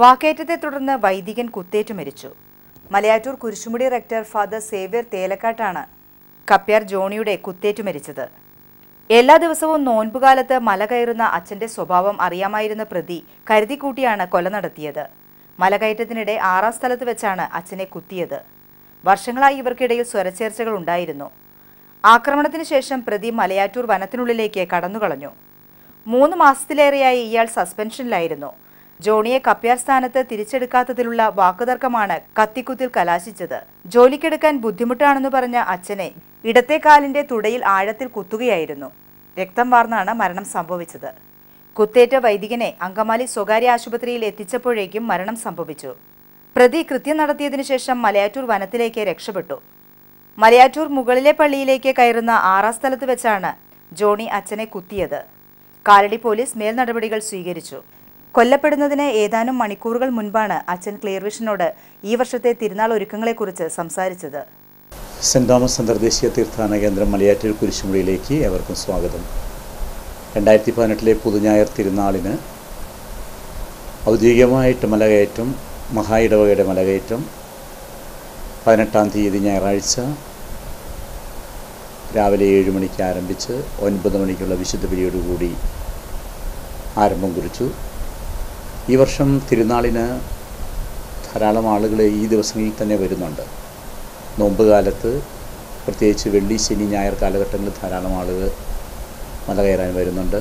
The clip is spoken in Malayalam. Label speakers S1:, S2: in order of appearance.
S1: വാക്കേറ്റത്തെ തുടർന്ന് വൈദികൻ കുത്തേറ്റ് മരിച്ചു. Malayattoor Kurisumudi rector father Xavier തേലക്കാട്ടാണ് കപ്യാർ ജോണിയുടെ കുത്തേറ്റ് മരിച്ചത്. എല്ലാ ദിവസവും നോൻപുകാലത്ത് മല കയറുന്ന അച്ഛന്റെ സ്വഭാവം അറിയാമായിരുന്ന പ്രതി കരുതിക്കൂട്ടിയാണ് കൊല നടത്തിയത്. മലകയറ്റത്തിനിടെ ആറാം സ്ഥലത്ത് വെച്ചാണ് അച്ഛനെ കുത്തിയത്. വർഷങ്ങളായി ഇവർക്കിടയിൽ സ്വരച്ചേർച്ചകൾ ഉണ്ടായിരുന്നു. ആക്രമണത്തിന് ശേഷം പ്രതി മലയാറ്റൂർ വനത്തിനുള്ളിലേക്ക് കടന്നുകളഞ്ഞു. മൂന്ന് മാസത്തിലേറെയായി ഇയാൾ സസ്പെൻഷനിലായിരുന്നു. ജോണിയെ കപ്യാർ സ്ഥാനത്ത് തിരിച്ചെടുക്കാത്തതിലുള്ള വാക്കുതർക്കമാണ് കത്തിക്കുത്തിൽ കലാശിച്ചത്. ജോലിക്കെടുക്കാൻ ബുദ്ധിമുട്ടാണെന്ന് പറഞ്ഞ അച്ഛനെ ഇടത്തെ കാലിന്റെ തുടയിൽ ആഴത്തിൽ കുത്തുകയായിരുന്നു. രക്തം വാർന്നാണ് മരണം സംഭവിച്ചത്. കുത്തേറ്റ വൈദികനെ അങ്കമാലി സ്വകാര്യ ആശുപത്രിയിൽ എത്തിച്ചപ്പോഴേക്കും മരണം സംഭവിച്ചു. പ്രതി കൃത്യം നടത്തിയതിനു ശേഷം മലയാറ്റൂർ വനത്തിലേക്ക് രക്ഷപ്പെട്ടു. മലയാറ്റൂർ മുകളിലെ പള്ളിയിലേക്ക് കയറുന്ന ആറാം സ്ഥലത്ത് വെച്ചാണ് ജോണി അച്ഛനെ കുത്തിയത്. കാലടി പോലീസ് മേൽനടപടികൾ സ്വീകരിച്ചു. കൊല്ലപ്പെടുന്നതിന് ഏതാനും മണിക്കൂറുകൾ മുൻപാണ് അച്ഛൻ ക്ലിയർവിഷനോട് ഈ വർഷത്തെ തിരുനാൾ ഒരുക്കങ്ങളെക്കുറിച്ച് സംസാരിച്ചത്.
S2: സെന്റ് തോമസ് അന്തർദേശീയ തീർത്ഥാടന കേന്ദ്രം മലയാറ്റൂർ കുരിശുമുടിയിലേക്ക് ഏവർക്കും സ്വാഗതം. രണ്ടായിരത്തി പതിനെട്ടിലെ പുതുഞായർ തിരുനാളിന് ഔദ്യോഗികമായിട്ട് മലകയറ്റം മഹാ ഇടവകയുടെ മലകയറ്റം പതിനെട്ടാം തീയതി ഞായറാഴ്ച രാവിലെ ഏഴ് മണിക്ക് ആരംഭിച്ച് ഒൻപത് മണിക്കുള്ള വിശുദ്ധ പിരിയോടുകൂടി ആരംഭം കുറിച്ചു. ഈ വർഷം തിരുനാളിന് ധാരാളം ആളുകൾ ഈ ദിവസങ്ങളിൽ തന്നെ വരുന്നുണ്ട്. നോമ്പ് കാലത്ത് പ്രത്യേകിച്ച് വെള്ളി ശനി ഞായർ കാലഘട്ടങ്ങളിൽ ധാരാളം ആളുകൾ മല കയറാൻ വരുന്നുണ്ട്.